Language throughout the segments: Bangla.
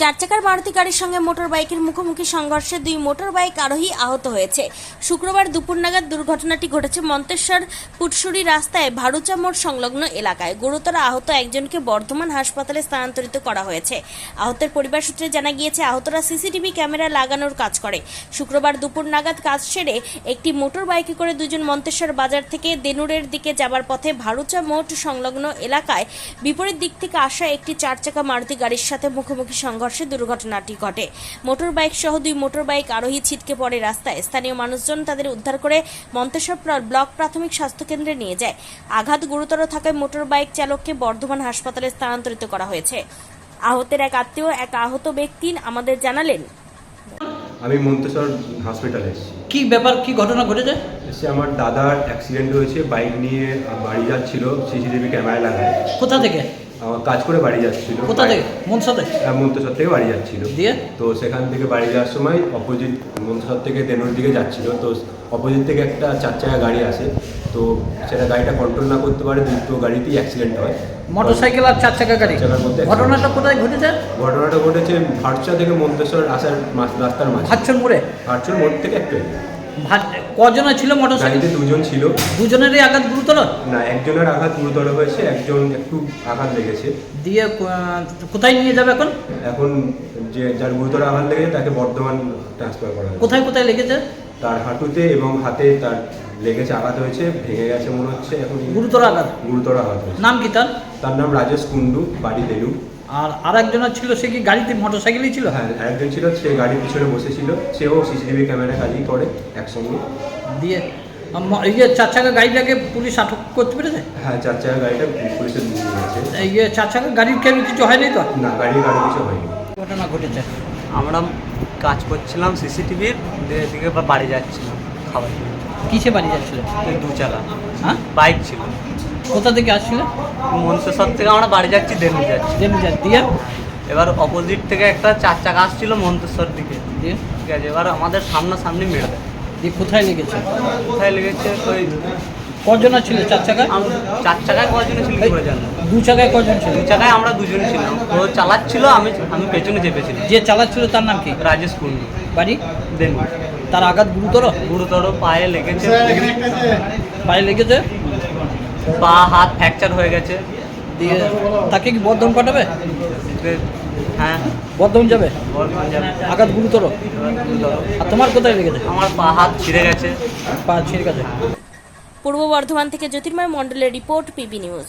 চার চাকার মারুতি গাড়ির সঙ্গে মোটর বাইকের মুখোমুখি সংঘর্ষে দুই মোটর বাইক আরোহী আহত হয়েছে। শুক্রবার দুপুর নাগাদ দুর্ঘটনাটি ঘটেছে মন্তেশ্বর পুটসুরি রাস্তায় ভারুচা মোড় সংলগ্ন এলাকায়। গুরুতর আহত একজনকে বর্ধমান হাসপাতালে স্থানান্তরিত করা হয়েছে। আহতের পরিবার সূত্রে জানা গিয়েছে, আহতরা সিসিটিভি ক্যামেরা লাগানোর কাজ করে। শুক্রবার দুপুর নাগাদ কাজ সেরে একটি মোটর বাইকে করে দুজন মন্তেশ্বর বাজার থেকে দেনুরের দিকে যাবার পথে ভারুচা মোড় সংলগ্ন এলাকায় বিপরীত দিক থেকে আসা একটি চার চাকা মারুতি গাড়ির সাথে মুখোমুখি সংঘর্ষে দুর্ঘটনাটি ঘটে। মোটর বাইক সহ দুই মোটর বাইক আরোহী ছিটকে পড়ে রাস্তায়। স্থানীয় মানুষজন তাদের উদ্ধার করে মন্তেশ্বর ব্লক প্রাথমিক স্বাস্থ্যকেন্দ্রে নিয়ে যায়। আঘাত গুরুতর থাকায় মোটর বাইক চালককে বর্ধমান হাসপাতালে স্থানান্তরিত করা হয়েছে। আহতের এক আত্মীয় এক আহত ব্যক্তি আমাদের জানালেন। আমি মন্তেশ্বর হসপিটালে এসেছি। কি ব্যাপার কি ঘটনা ঘটেছে? এসে আমার দাদার অ্যাক্সিডেন্ট হয়েছে বাইক নিয়ে বাড়ি যাচ্ছিল সিসিটিভি ক্যামেরা লাগায়। কোথা থেকে? কাজ করে বাড়ি যাচ্ছিল। কোথা থেকে? মনসাতে? হ্যাঁ, মন্তেশ্বর থেকে বাড়ি যাচ্ছিল। দিয়ে? তো সেখান থেকে বাড়ি যাওয়ার সময় অপোজিট মন্তেশ্বর থেকে দেনুর দিকে যাচ্ছিল। তো অপোজিট থেকে একটা চার চাকা গাড়ি আসে। তো সেটা গাড়িটা কন্ট্রোল না করতে পারে দুটো গাড়িতেই অ্যাক্সিডেন্ট হয়। মোটরসাইকেল আর চার চাকা গাড়ি ঘটনাটা কোথায় ঘটেছে? ঘটনাটা ঘটেছে ভারচা থেকে মন্তেশ্বর আসার রাস্তার মাঝে। ভাচ্ছর মোড়ে ভারচুর মোড় থেকে একটু কজনা ছিল মোটরসাইকেল? দুজন ছিল। দুজনেরই আঘাত গুরুতর? না একজনের আঘাত গুরুতর হয়েছে একজন একটু আঘাত লেগেছে। দিয়ে কোথায় নিয়ে যাবে এখন? এখন যে যার গুরুতর আঘাত লেগেছে তাকে বর্ধমান ট্রান্সফার করা হয়েছে। কোথায় কোথায় লেগেছে? তার হাঁটুতে এবং হাতে তার লেগেছে আঘাত হয়েছে ভেঙে গেছে মনে হচ্ছে এখন গুরুতর আঘাত? গুরুতর আঘাত হয়েছে। নাম কি তার? তার নাম রাজেশ কুন্ডু বাড়ি দেলু। আর আর একজনের ছিল সে কি গাড়িতে মোটরসাইকেলই ছিল? হ্যাঁ আরেকজন ছিল সে গাড়ির পিছনে বসেছিল সেও সিসিটিভি ক্যামেরা কাজই করে একসঙ্গে। দিয়ে এই যে চার চাকা গাড়িটাকে পুলিশ আটক করতে পেরেছে? হ্যাঁ চার চাকা গাড়িটা পুলিশের নিয়ে এই যে চার চাকা গাড়ির কেউ কিছু হয়নি তো? না গাড়ির কারও কিছু হয়নি। ঘটনা ঘটেছে। আমরা কাজ করছিলাম সিসিটিভির এদিকে বা বাড়ি যাচ্ছিলাম। খাবার। কিসে বাড়ি যাচ্ছিল? দু চালা হ্যাঁ? বাইক ছিল। কোথা থেকে আসছিল? মন্তেশ্বর থেকে আমরা বাড়ি যাচ্ছি দেনু যাচ্ছি। জেনে যা দিয়ে? এবার অপোজিট থেকে একটা চার চাকা আসছিল মন্তেশ্বর দিকে। ঠিক আছে এবার আমাদের সামনাসামনি মেরে দেয়। দিয়ে কোথায় লেগেছে? কোথায় লেগেছে? ওই কজনা ছিল চার চাকায়? চার চাকায় কজন ছিল দু চাকায় কজন ছিল? দু চাকায় আমরা দুজন ছিলাম। ও চালাচ্ছিল আমি আমি পেছনে চেপেছিলাম। যে চালাচ্ছিল তার নাম কি? রাজেশ কুন্ডু। বাড়ি? দেনু। তার আঘাত গুরুতর? গুরুতর পায়ে লেগেছে। পায়ে লেগেছে? পা হাত ফ্র্যাকচার হয়ে গেছে। দিয়ে তাকে কি বর্ধমান পাঠাবে? হ্যাঁ। বর্ধমান যাবে? আঘাত গুরুতর? গুরুতর। আর তোমার কোথায় লেগেছে? আমার পা হাত ছিঁড়ে গেছে। পা ছিঁড়ে গেছে। পূর্ব বর্ধমান থেকে জ্যোতির্ময় মণ্ডলের report PB news.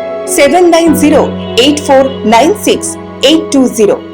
790 8496 820